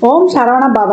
ஓம் சரவண பவ.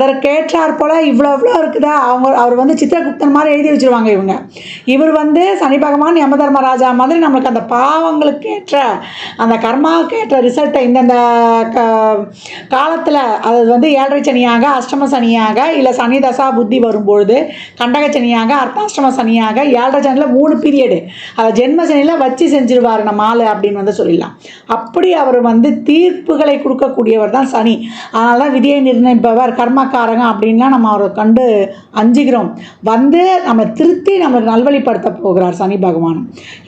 அதற்கேற்றாற் போல் இவ்வளோ இவ்வளோ இருக்குதா? அவங்க அவர் வந்து சித்திரகுப்தன் மாதிரி எழுதி வச்சிருவாங்க இவங்க. இவர் வந்து சனி பகவான் யமதர்மராஜா மாதிரி நம்மளுக்கு அந்த பாவங்களுக்கு ஏற்ற அந்த கர்மாவுக்கு ஏற்ற ரிசல்ட்டை இந்தந்த க காலத்தில் அது வந்து ஏழரை சனியாக அஷ்டம சனியாக இல்லை சனி தசா புத்தி வரும்பொழுது கண்டக சனியாக அர்த்தாஷ்டம சனியாக ஏழரை சனியில் மூணு பீரியடு அதை ஜென்ம சனியில் வச்சு செஞ்சிருவார் நம்ம ஆள் அப்படின்னு வந்து சொல்லிடலாம். அப்படி அவர் வந்து தீர்ப்புகளை கொடுக்கக்கூடியவர் தான் சனி. அதனால தான் விதியை நிர்ணயிப்பவர் கர்மா கர்மக்காரங்க அப்படின்லாம் நம்ம அவரை கண்டு அஞ்சுகிறோம். வந்து நம்ம திருத்தி நம்ம நல்வழிப்படுத்த போகிறார் சனி பகவான்.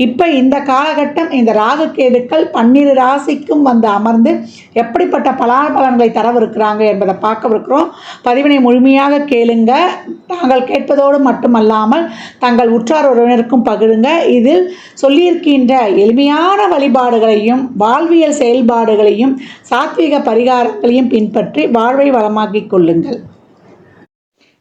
இப்போ இந்த காலகட்டம் இந்த ராகுகேதுக்கள் பன்னிரு ராசிக்கும் வந்து அமர்ந்து எப்படிப்பட்ட பலாபலன்களை தரவிருக்கிறாங்க என்பதை பார்க்கவிருக்கிறோம். பதிவினை முழுமையாக கேளுங்க. தாங்கள் கேட்பதோடு மட்டுமல்லாமல் தங்கள் உற்றார் உறவினருக்கும் பகிருங்க. இதில் சொல்லியிருக்கின்ற எளிமையான வழிபாடுகளையும் வாழ்வியல் செயல்பாடுகளையும் சாத்விக பரிகாரங்களையும் பின்பற்றி வாழ்வை வளமாக்கிக் கொள்ளுங்கள்.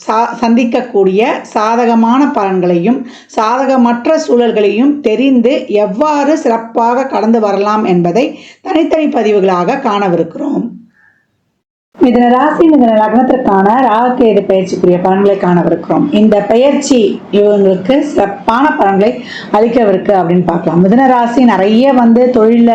சா சந்திக்கக்கூடிய சாதகமான பலன்களையும் சாதகமற்ற சூழல்களையும் தெரிந்து எவ்வாறு சிறப்பாக கடந்து வரலாம் என்பதை தனித்தனி பதிவுகளாக காணவிருக்கிறோம். மிதன ராசி மிதன லக்னத்திற்கான ராகுகேது பயிற்சிக்குரிய பலன்களை காணவிருக்கிறோம். இந்த பயிற்சி இவங்களுக்கு சிறப்பான பலன்களை அளிக்கவிருக்கு அப்படின்னு பார்க்கலாம். மிதன ராசி நிறைய வந்து தொழிலில்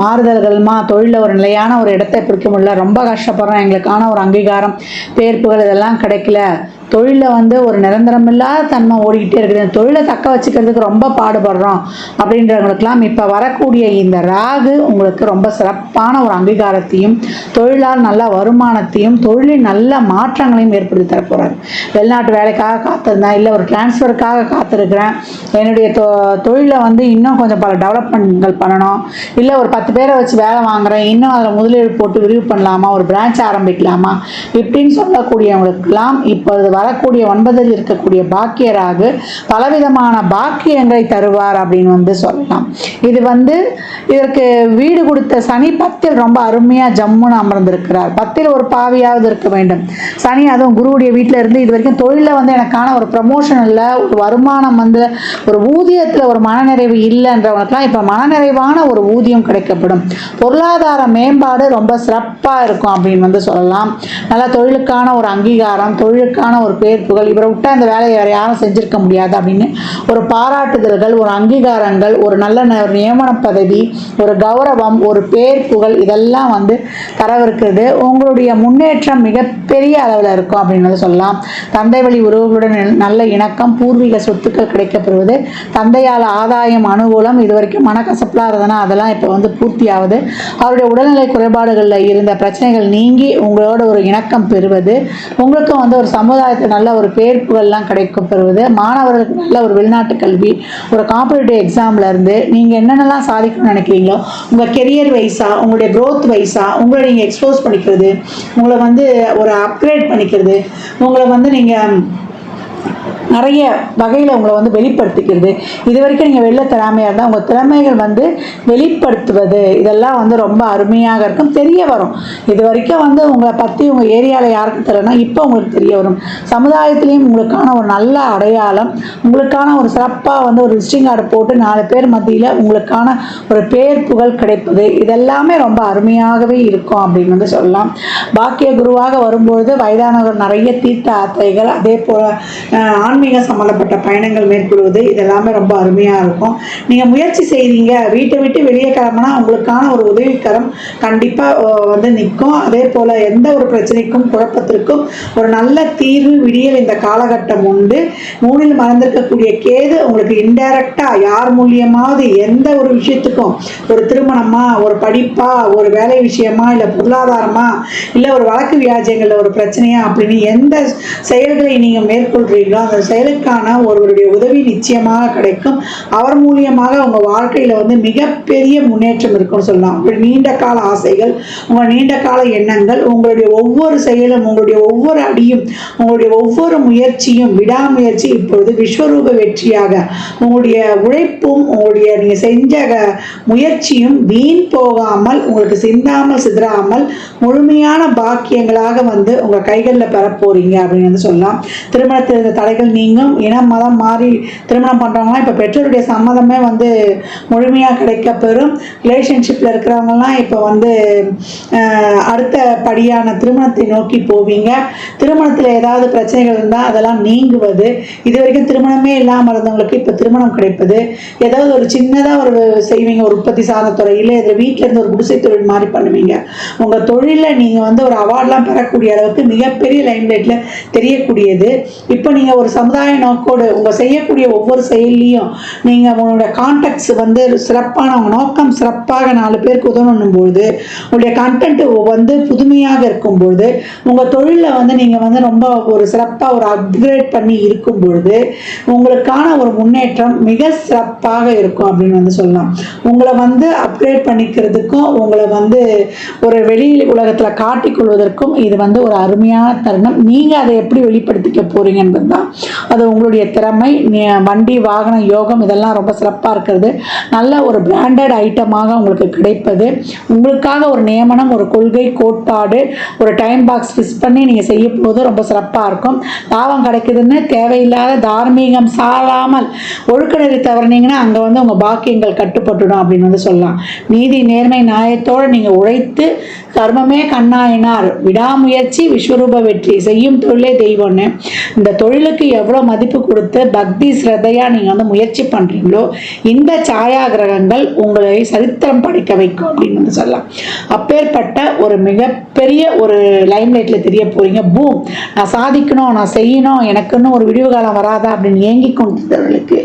மாறுதல்கள்மா தொழிலில் ஒரு நிலையான ஒரு இடத்தை பிடிக்க முடியல. ரொம்ப கஷ்டப்படுறோம். எங்களுக்கான ஒரு அங்கீகாரம் தேர்ப்புகள் இதெல்லாம் கிடைக்கல. தொழிலில் வந்து ஒரு நிரந்தரமில்லாத தன்மை ஓடிக்கிட்டே இருக்குது. இந்த தொழிலை தக்க வச்சுக்கிறதுக்கு ரொம்ப பாடுபடுறோம் அப்படின்றவங்களுக்கெல்லாம் இப்போ வரக்கூடிய இந்த ராகு உங்களுக்கு ரொம்ப சிறப்பான ஒரு அங்கீகாரத்தையும் தொழிலால் நல்ல வருமானத்தையும் தொழிலில் நல்ல மாற்றங்களையும் ஏற்படுத்தி தரப்போகிறார் வெளிநாட்டு வேலைக்காக காத்திருந்தேன் இல்லை ஒரு டிரான்ஸ்ஃபருக்காக காத்திருக்கிறேன். என்னுடைய தொ தொழிலை வந்து இன்னும் கொஞ்சம் பல டெவலப்மெண்ட்கள் பண்ணணும். இல்லை ஒரு பத்து பேரை வச்சு வேலை வாங்குறேன் இன்னும் அதில் முதலீடு போட்டு விரிவு பண்ணலாமா ஒரு பிரான்ச் ஆரம்பிக்கலாமா இப்படின்னு சொல்லக்கூடியவங்களுக்கெல்லாம் இப்போ வரக்கூடிய ஒன்பதில் இருக்கக்கூடிய பாக்கியராகு பலவிதமான பாக்கியங்களை தருவார் அப்படின்னு வந்து சொல்லலாம். இது வந்து இதற்கு வீடு கொடுத்த சனி பத்தில் ரொம்ப அருமையாக ஜம்முன்னு அமர்ந்திருக்கிறார். பத்தில் ஒரு பாவியாவது இருக்க வேண்டும். சனி அதுவும் குருவுடைய வீட்டில் இருந்து இது வரைக்கும் தொழிலில் வந்து எனக்கான ஒரு ப்ரமோஷன் இல்லை ஒரு வருமானம் வந்து ஒரு ஊதியத்தில் ஒரு மனநிறைவு இல்லைன்றவங்களுக்குலாம் இப்போ மனநிறைவான ஒரு ஊதியம் கிடைக்கப்படும். பொருளாதார மேம்பாடு ரொம்ப சிறப்பாக இருக்கும் அப்படின்னு வந்து சொல்லலாம். நல்லா தொழிலுக்கான ஒரு அங்கீகாரம் தொழிலுக்கான ஒரு பேர் புகழ். இவரை விட்டா அந்த வேலையை வேறு யாரும் செஞ்சிருக்க முடியாது அப்படின்னு ஒரு பாராட்டுதல்கள் ஒரு அங்கீகாரங்கள் ஒரு நல்ல ந- ஒரு நியமன பதவி ஒரு கௌரவம் ஒரு பேர் புகழ் இதெல்லாம் வந்து தரவிருக்கிறது. உங்களுடைய முன்னேற்றம் மிகப்பெரிய அளவில் இருக்கும் அப்படின்னு சொல்லலாம். தந்தை வழி உறவுகளுடன் நல்ல இணக்கம் பூர்வீக சொத்துக்கள் கிடைக்கப்பெறுவது தந்தையால் ஆதாயம் அனுகூலம் இது வரைக்கும் மனக்கசப்பெலாம் இருந்ததுன்னா அதெல்லாம் இப்போ வந்து பூர்த்தி ஆகுது அவருடைய உடல்நிலை குறைபாடுகளில் இருந்த பிரச்சனைகள் நீங்கி உங்களோட ஒரு இணக்கம் பெறுவது. உங்களுக்கும் வந்து ஒரு சமுதாய சமுதாயத்தில் நல்ல ஒரு பேர் புகழ்லாம் கிடைக்கும் பெறுவது மாணவர்களுக்கு நல்ல ஒரு வெளிநாட்டு கல்வி ஒரு காம்படிட்டிவ் எக்ஸாம்ல இருந்து நீங்கள் என்னென்னலாம் சாதிக்கணும்னு நினைக்கிறீங்களோ உங்கள் கெரியர் வைஸாக உங்களுடைய க்ரோத் வைஸாக உங்களை நீங்கள் எக்ஸ்போஸ் பண்ணிக்கிறது உங்களை வந்து ஒரு அப்கிரேட் பண்ணிக்கிறது உங்களை வந்து நீங்கள் நிறைய வகையில் உங்களை வந்து வெளிப்படுத்திக்கிறது. இது வரைக்கும் நீங்கள் வெளில திறமையாக இருந்தால் உங்கள் திறமைகள் வந்து வெளிப்படுத்துவது இதெல்லாம் வந்து ரொம்ப அருமையாக இருக்கும் தெரிய வரும். இது வரைக்கும் வந்து உங்களை பற்றி உங்கள் ஏரியாவில் யாருக்கும் தெரியலனா இப்போ உங்களுக்கு தெரிய வரும். சமுதாயத்திலையும் உங்களுக்கான ஒரு நல்ல அடையாளம் உங்களுக்கான ஒரு சிறப்பாக வந்து ஒரு விசிட்டிங் கார்டு போட்டு நாலு பேர் மத்தியில் உங்களுக்கான ஒரு பேர் புகழ் கிடைப்பது இதெல்லாமே ரொம்ப அருமையாகவே இருக்கும் அப்படின்னு வந்து சொல்லலாம். பாக்கிய குருவாக வரும்பொழுது வயதானவர் நிறைய தீர்த்த யாத்திரைகள் அதே போல் ஆன்மீக ஆன்மீக சம்மந்தப்பட்ட பயணங்கள் மேற்கொள்வது இதெல்லாமே ரொம்ப அருமையாக இருக்கும். நீங்கள் முயற்சி செய்கிறீங்க வீட்டை விட்டு வெளியே கிளம்புனா உங்களுக்கான ஒரு உதவிக்கரம் கண்டிப்பாக வந்து நிற்கும். அதே போல் எந்த ஒரு பிரச்சனைக்கும் குழப்பத்திற்கும் ஒரு நல்ல தீர்வு விடியல் இந்த காலகட்டம் உண்டு. மூணில் மறந்திருக்கக்கூடிய கேது உங்களுக்கு இன்டைரக்டாக யார் மூலியமாவது எந்த ஒரு விஷயத்துக்கும் ஒரு திருமணமா ஒரு படிப்பா ஒரு வேலை விஷயமா இல்லை பொருளாதாரமா இல்லை ஒரு வழக்கு வியாஜியங்களில் ஒரு பிரச்சனையா அப்படின்னு எந்த செயல்களை நீங்கள் மேற்கொள்கிறீங்களோ அந்த செயலுக்கான ஒருவருடைய உதவி நிச்சயமாக கிடைக்கும். அவர் மூலியமாக உங்கள் வாழ்க்கையில் வந்து மிகப்பெரிய முன்னேற்றம் இருக்கும்னு சொல்லலாம். உங்கள் நீண்ட கால ஆசைகள் உங்கள் நீண்ட கால எண்ணங்கள் உங்களுடைய ஒவ்வொரு செயலும் உங்களுடைய ஒவ்வொரு அடியும் உங்களுடைய ஒவ்வொரு முயற்சியும் விடாமுயற்சி இப்பொழுது விஸ்வரூப வெற்றியாக உங்களுடைய உழைப்பும் உங்களுடைய நீங்கள் செஞ்ச முயற்சியும் வீண் போகாமல் உங்களுக்கு சிந்தாமல் சிதறாமல் முழுமையான பாக்கியங்களாக வந்து உங்கள் கைகளில் பெறப்போறீங்க அப்படின்னு வந்து சொல்லலாம். திருமணத்தில் இருந்த தடைகள் நீங்கும். இனம் மதம் மாறி திருமணம் பண்ணுறவங்களாம் இப்போ பெற்றோருடைய சம்மதமே வந்து முழுமையாக கிடைக்க பெறும். ரிலேஷன்ஷிப்பில் இருக்கிறவங்கலாம் இப்போ வந்து அடுத்த படியான திருமணத்தை நோக்கி போவீங்க. திருமணத்தில் ஏதாவது பிரச்சனைகள் இருந்தால் அதெல்லாம் நீங்குவது. இது வரைக்கும் திருமணமே இல்லாமல் இருந்தவங்களுக்கு இப்போ திருமணம் கிடைப்பது. ஏதாவது ஒரு சின்னதாக ஒரு செய்வீங்க ஒரு உற்பத்தி சார்ந்த துறையில் இதில் வீட்டில் இருந்து ஒரு குடிசை தொழில் மாதிரி பண்ணுவீங்க. உங்கள் தொழிலில் நீங்கள் வந்து ஒரு அவார்ட்லாம் பெறக்கூடிய அளவுக்கு மிகப்பெரிய லைம்லைட்டில் தெரியக்கூடியது. இப்போ நீங்கள் ஒரு சமுதாய நோக்கோடு உங்கள் செய்யக்கூடிய ஒவ்வொரு செயல்லையும் நீங்கள் உங்களுடைய கான்டாக்ட்ஸ் வந்து சிறப்பான உங்கள் நோக்கம் சிறப்பாக நாலு பேருக்கு உதவணும் பொழுது உங்களுடைய கண்டென்ட்டு வந்து புதுமையாக இருக்கும் பொழுது உங்கள் தொழிலில் வந்து நீங்கள் வந்து ரொம்ப ஒரு சிறப்பாக ஒரு அப்கிரேட் பண்ணி இருக்கும் பொழுது உங்களுக்கான ஒரு முன்னேற்றம் மிக சிறப்பாக இருக்கும் அப்படின்னு வந்து சொல்லலாம். உங்களை வந்து அப்கிரேட் பண்ணிக்கிறதுக்கும் உங்களை வந்து ஒரு வெளி உலகத்தில் காட்டிக்கொள்வதற்கும் இது வந்து ஒரு அருமையான தருணம். நீங்கள் அதை எப்படி வெளிப்படுத்திக்க போறீங்க என்பது தான் அது உங்களுடைய திறமை வண்டி வாகன யோகம் இதெல்லாம் ரொம்ப சிறப்பாக இருக்கிறது. நல்ல ஒரு பிராண்டட் ஐட்டமாக உங்களுக்கு கிடைப்பது. உங்களுக்காக ஒரு நியமனம் ஒரு கொள்கை கோட்பாடு ஒரு டைம் பாக்ஸ் ஃபிக்ஸ் பண்ணி நீங்கள் செய்யும்போது போது ரொம்ப சிறப்பாக இருக்கும். லாபம் கிடைக்குதுன்னு தேவையில்லாத தார்மீகம் சாராமல் ஒழுக்கநெறி தவறினீங்கன்னா அங்கே வந்து உங்கள் பாக்கியங்கள் கட்டுப்பட்டுடும் அப்படின்னு வந்து சொல்லலாம். நீதி நேர்மை நியாயத்தோடு நீங்கள் உழைத்து கர்மமே கண்ணாயினார். விடாமுயற்சி விஸ்வரூப வெற்றி. செய்யும் தொழிலே தெய்வம்னு. இந்த தொழிலுக்கு எவ்வளோ மதிப்பு கொடுத்து பக்தி ஸ்ரத்தையாக நீங்கள் வந்து முயற்சி பண்ணுறீங்களோ இந்த சாயா கிரகங்கள் உங்களை சரித்திரம் படைக்க வைக்கும் அப்படின்னு வந்து சொல்லலாம். அப்பேற்பட்ட ஒரு மிகப்பெரிய ஒரு லைம் லைட்டில் தெரிய போகிறீங்க பூம் நான் சாதிக்கணும் நான் செய்யணும் எனக்குன்னு ஒரு விடிவு காலம் வராதா அப்படின்னு ஏங்கி கொண்டிருந்தவர்களுக்கு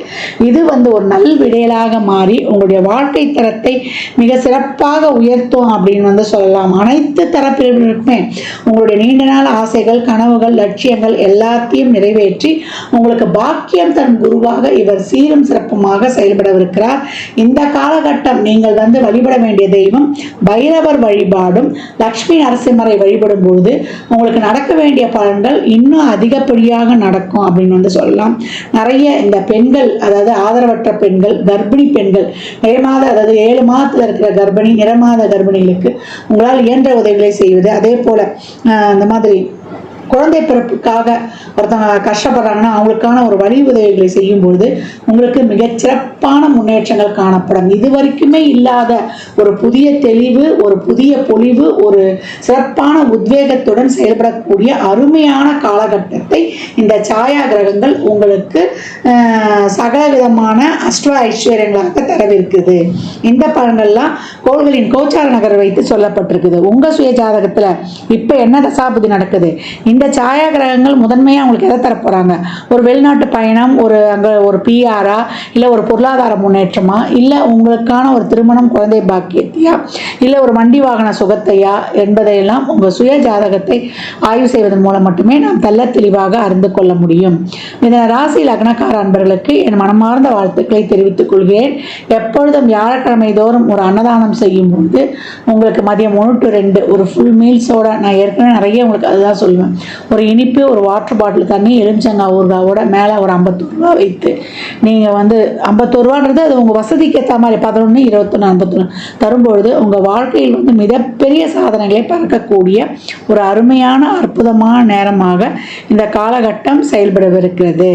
இது வந்து ஒரு நல் விடையலாக மாறி உங்களுடைய வாழ்க்கை தரத்தை மிக சிறப்பாக உயர்த்தும் அப்படின்னு வந்து சொல்லலாம். அனைத்து தரப்பினருக்குமே உங்களுடைய நீண்ட நாள் ஆசைகள் கனவுகள் லட்சியங்கள் எல்லாத்தையும் நிறைவேற்றி உங்களுக்கு பாக்கியம் தரும் குருவாக இவர் சீரும் சிறப்புமாக செயல்படவிருக்கிறார். இந்த காலகட்டம் நீங்கள் வந்து வழிபட வேண்டிய தெய்வம் பைரவர் வழிபாடும் லக்ஷ்மி நரசிம்மரை வழிபடும் பொழுது உங்களுக்கு நடக்க வேண்டிய பலன்கள் இன்னும் அதிகப்படியாக நடக்கும் அப்படின்னு வந்து சொல்லலாம். நிறைய இந்த பெண்கள் அதாவது ஆதரவற்ற பெண்கள் கர்ப்பிணி பெண்கள் நிறமாத அதாவது ஏழு மாதத்தில் இருக்கிற கர்ப்பிணி நிறமாத கர்ப்பிணிகளுக்கு உங்களால் இயன்ற உதவிகளை செய்வது. அதே போல் இந்த மாதிரி குழந்தை பிறப்புக்காக ஒருத்தவங்க கஷ்டப்படுறாங்கன்னா அவங்களுக்கான ஒரு வழி உதவிகளை செய்யும் பொழுது உங்களுக்கு மிகச்சிறப்பான முன்னேற்றங்கள் காணப்படும். இது வரைக்குமே இல்லாத ஒரு புதிய தெளிவு ஒரு புதிய பொலிவு ஒரு சிறப்பான உத்வேகத்துடன் செயல்படக்கூடிய அருமையான காலகட்டத்தை இந்த சாயா கிரகங்கள் உங்களுக்கு சகலவிதமான சகல விதமான அஷ்ட ஐஸ்வர்யங்களாக தரவிருக்குது. இந்த பலன்கள்லாம் கோள்களின் கோச்சார நகர் வைத்து சொல்லப்பட்டிருக்குது. உங்க சுய ஜாதகத்துல இப்ப என்ன தசாபுதி நடக்குது? இந்த சாயா கிரகங்கள் முதன்மையாக அவங்களுக்கு எதை தரப்போகிறாங்க ஒரு வெளிநாட்டு பயணம் ஒரு அங்கே ஒரு பிஆரா இல்லை ஒரு பொருளாதார முன்னேற்றமா இல்லை உங்களுக்கான ஒரு திருமணம் குழந்தை பாக்கியத்தையா இல்லை ஒரு வண்டி வாகன சுகத்தையா என்பதையெல்லாம் உங்கள் சுய ஜாதகத்தை ஆய்வு செய்வதன் மூலம் மட்டுமே நாம் தள்ள தெளிவாக அறிந்து கொள்ள முடியும். இதன ராசி லக்னக்கார அன்பர்களுக்கு என் மனமார்ந்த வாழ்த்துக்களை தெரிவித்துக் கொள்கிறேன். எப்பொழுதும் வியாழக்கிழமை தோறும் ஒரு அன்னதானம் செய்யும் பொழுது உங்களுக்கு மதியம் ஒன்று டு ரெண்டு ஒரு ஃபுல் மீல்ஸோட நான் ஏற்கனவே நிறைய உங்களுக்கு அதுதான் சொல்லுவேன். ஒரு இனிப்பு ஒரு வாட்டர் பாட்டில் தண்ணி எலுமிச்சங்காய் ஊறுகாவோட மேலே ஒரு ஐம்பத்தோரு ரூபா வைத்து நீங்கள் வந்து ஐம்பத்தோரு ரூபான்றது அது உங்கள் வசதிக்கு ஏற்ற மாதிரி பதினொன்று இருபத்தொன்று ஐம்பத்தொன்று தரும்பொழுது உங்கள் வாழ்க்கையில் வந்து மிகப்பெரிய சாதனைகளை பறக்கக்கூடிய ஒரு அருமையான அற்புதமான நேரமாக இந்த காலகட்டம் செயல்படவிருக்கிறது.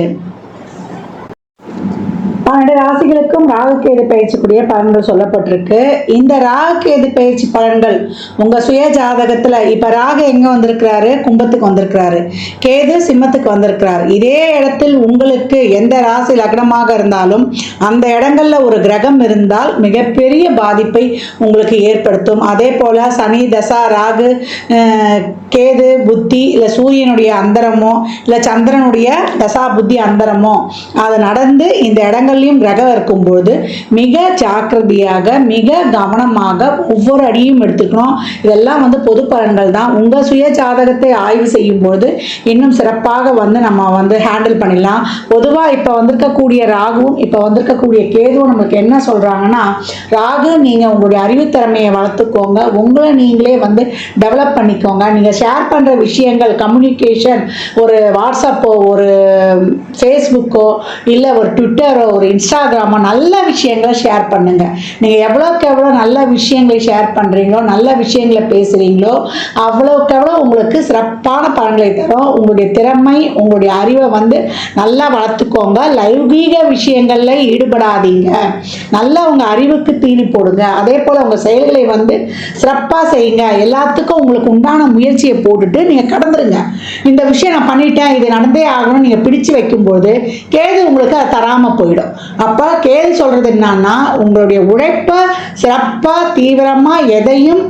பன்னெண்டு ராசிகளுக்கும் ராகுகேது பயிற்சிக்குரிய பலன்கள் சொல்லப்பட்டிருக்கு. இந்த ராகுகேது பயிற்சி பலன்கள் உங்கள் சுய ஜாதகத்தில் இப்போ ராகு எங்கே வந்திருக்கிறாரு? கும்பத்துக்கு வந்திருக்கிறாரு. கேது சிம்மத்துக்கு வந்திருக்கிறார். இதே இடத்தில் உங்களுக்கு எந்த ராசி லக்னமாக இருந்தாலும் அந்த இடங்களில் ஒரு கிரகம் இருந்தால் மிகப்பெரிய பாதிப்பை உங்களுக்கு ஏற்படுத்தும். அதே போல் சனி தசா ராகு கேது புத்தி இல்லை சூரியனுடைய அந்தரமோ இல்லை சந்திரனுடைய தசா புத்தி அந்தரமோ அது நடந்து இந்த இடங்கள்லையும் கிரகம் இருக்கும்போது மிக ஜாக்கிரதையாக மிக கவனமாக ஒவ்வொரு அடியும் எடுத்துக்கணும். இதெல்லாம் வந்து பொது பலன்கள் தான். உங்கள் சுய ஜாதகத்தை ஆய்வு செய்யும் பொழுது இன்னும் சிறப்பாக வந்து நம்ம வந்து ஹேண்டில் பண்ணிடலாம். பொதுவாக இப்போ வந்திருக்கக்கூடிய ராகுவும் இப்போ வந்திருக்கக்கூடிய கேதுவும் நமக்கு என்ன சொல்கிறாங்கன்னா ராகு நீங்கள் உங்களுடைய அறிவுத்திறமையை வளர்த்துக்கோங்க. உங்களை நீங்களே வந்து டெவலப் பண்ணிக்கோங்க. நீங்கள் ஷேர் பண்ணுற விஷயங்கள் கம்யூனிகேஷன் ஒரு வாட்ஸ்அப்போ ஒரு ஃபேஸ்புக்கோ இல்லை ஒரு ட்விட்டரோ ஒரு இன்ஸ்டாகிராமோ நல்ல விஷயங்களை ஷேர் பண்ணுங்கள் நீங்கள் எவ்வளோக்கு எவ்வளோ நல்ல விஷயங்களை ஷேர் பண்ணுறீங்களோ நல்ல விஷயங்களை பேசுகிறீங்களோ அவ்வளோக்கு எவ்வளோ உங்களுக்கு சிறப்பான பலன்களை தரும். உங்களுடைய திறமை உங்களுடைய அறிவை வந்து நல்லா வளர்த்துக்கோங்க. லைவீக விஷயங்களில் ஈடுபடாதீங்க. நல்லா உங்கள் அறிவுக்கு தீனி போடுங்க. அதே போல் உங்கள் செயல்களை வந்து சிறப்பாக செய்யுங்க. எல்லாத்துக்கும் உங்களுக்கு உண்டான முயற்சியை போட்டுட்டு நீங்கள் கடந்துருங்க. இந்த விஷயம் நான் பண்ணிட்டேன் இது நடந்தே ஆகணும் நீங்கள் பிடிச்சு வைக்கும்போது கேது உங்களுக்கு அது தராமல் போயிடும். அப்போ கேள்வி சொல்கிறது என்னன்னா உங்களுடைய உழைப்பை சிறப்பாக தீவிரமாக எதையும்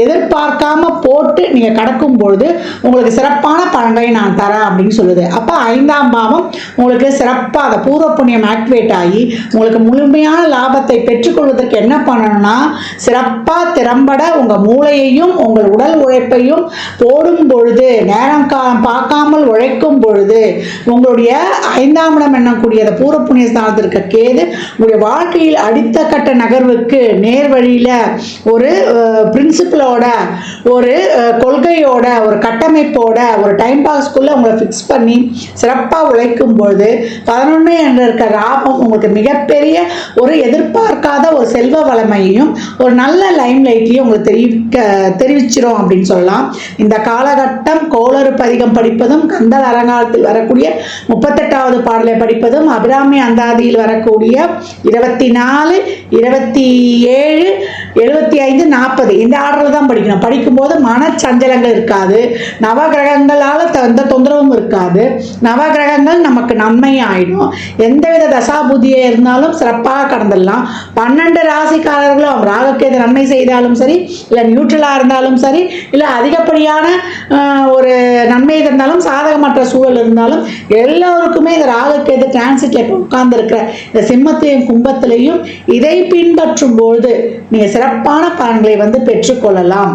எதிர்பார்க்காம போட்டு நீங்கள் கடக்கும் பொழுது உங்களுக்கு சிறப்பான பலன்களை நான் தரேன் அப்படின்னு சொல்லுது. அப்போ ஐந்தாம் பாவம் உங்களுக்கு சிறப்பாக அதை பூர்வ புண்ணியம் ஆக்டிவேட் ஆகி உங்களுக்கு முழுமையான லாபத்தை பெற்றுக்கொள்வதற்கு என்ன பண்ணணும்னா சிறப்பாக திறம்பட உங்கள் மூளையையும் உங்கள் உடல் உழைப்பையும் போடும் பொழுது நேரம் காலம் பார்க்காமல் உழைக்கும் பொழுது உங்களுடைய ஐந்தாம் இடம் எண்ணக்கூடிய அந்த பூர்வ புண்ணிய ஸ்தானத்தில் இருக்க கேது உங்களுடைய வாழ்க்கையில் அடுத்த கட்ட நகர்வுக்கு நேர் வழியில் ஒரு பிரின்சிபலோட ஒரு கொள்கையோட ஒரு கட்டமைப்போட ஒரு டைம் பாஸ்க்குள்ளே உங்களை ஃபிக்ஸ் பண்ணி சிறப்பாக உழைக்கும் பொழுது பதினொன்று என்ற இருக்க லாபம் உங்களுக்கு மிகப்பெரிய ஒரு எதிர்பார்க்காத ஒரு செல்வ வளமையையும் ஒரு நல்ல லைம் லைட்லையும் உங்களுக்கு தெரிவிக்க தெரிவிச்சிரும் அப்படின்னு சொல்லலாம். இந்த காலகட்டம் கோளறு பதிகம் படிப்பதும் கந்தல் அரங்காலத்தில் வரக்கூடிய முப்பத்தெட்டாவது பாடலை படிப்பதும் அபிராமி அந்த அந்தாதியில் வரக்கூடிய இருபத்தி நாலு இருபத்தி ஏழு எழுபத்தி ஐந்து நாற்பது. இந்த ஆர்டரில் தான் படிக்கணும். படிக்கும்போது மனச்சஞ்சலங்கள் இருக்காது. நவகிரகங்களால் எந்த தொந்தரவும் இருக்காது. நவகிரகங்கள் நமக்கு நன்மை ஆயிடும் எந்தவித தசாபுதியே இருந்தாலும் சிறப்பாக கடந்துடலாம். பன்னெண்டு ராசிக்காரர்களும் ராகுக்கேது நன்மை செய்தாலும் சரி இல்லை நியூட்ரலாக இருந்தாலும் சரி இல்லை அதிகப்படியான ஒரு நன்மை இருந்தாலும் சாதகமற்ற சூழல் இருந்தாலும் எல்லோருக்குமே இந்த ராகுக்கேது டிரான்சிட்ல இப்போ உட்கார்ந்துருக்கிற இந்த சிம்மத்தையும் கும்பத்திலையும் இதை பின்பற்றும் பொழுது நீங்கள் சிறப்பான பலன்களை வந்து பெற்றுக்கொள்ளலாம்.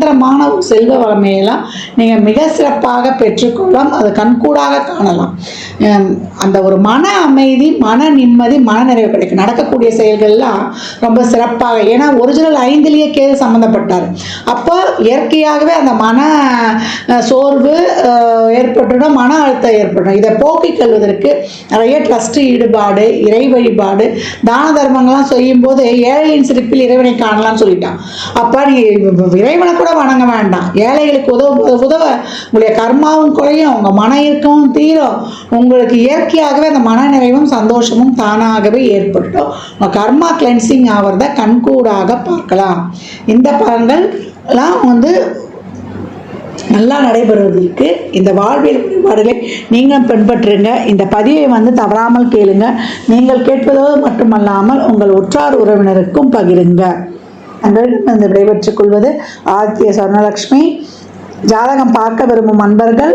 நிரந்தரமான செல்வ வளமையெல்லாம் நீங்கள் மிக சிறப்பாக பெற்றுக்கொள்ளலாம். அது கண்கூடாக காணலாம். அந்த ஒரு மன அமைதி மன நிம்மதி மன நிறைவு கிடைக்கும். நடக்கக்கூடிய செயல்கள்லாம் ரொம்ப சிறப்பாக. ஏன்னா ஒரிஜினல் ஐந்துலேயே கேது சம்மந்தப்பட்டார் அப்போ இயற்கையாகவே அந்த மன சோர்வு ஏற்பட்டுடும் மன அழுத்தம் ஏற்படும். இதை போக்கிக் கொள்வதற்கு நிறைய ட்ரஸ்ட் ஈடுபாடு இறை வழிபாடு தான தர்மங்கள்லாம் செய்யும்போது ஏழையின் சிரிப்பில் இறைவனை காணலாம்னு சொல்லிட்டான். அப்போ நீ இறைவனை கூட வணங்க வேண்டாம். ஏழைகளுக்கு உதவ உதவ உங்களுடைய கர்மாவும் குறையும் உங்கள் மன இருக்கவும் தீரும். உங்களுக்கு இயற்கையாகவே அந்த மன நிறைவும் சந்தோஷமும் தானாகவே ஏற்பட்டுடும். உங்கள் கர்மா கிளென்சிங் ஆகிறத கண்கூடாக பார்க்கலாம். இந்த எல்லாம் வந்து நல்லா நடைபெறுவதற்கு இந்த வாழ்வியல் வழிபாடுகளை நீங்களும் பின்பற்றுங்க. இந்த பதிவை வந்து தவறாமல் கேளுங்க. நீங்கள் கேட்பதோடு மட்டுமல்லாமல் உங்கள் உற்றார் உறவினருக்கும் பகிருங்க. அன்றைய விடைபெற்றுக் கொள்வது ஆதித்ய சொர்ணலக்ஷ்மி. ஜாதகம் பார்க்க விரும்பும் அன்பர்கள்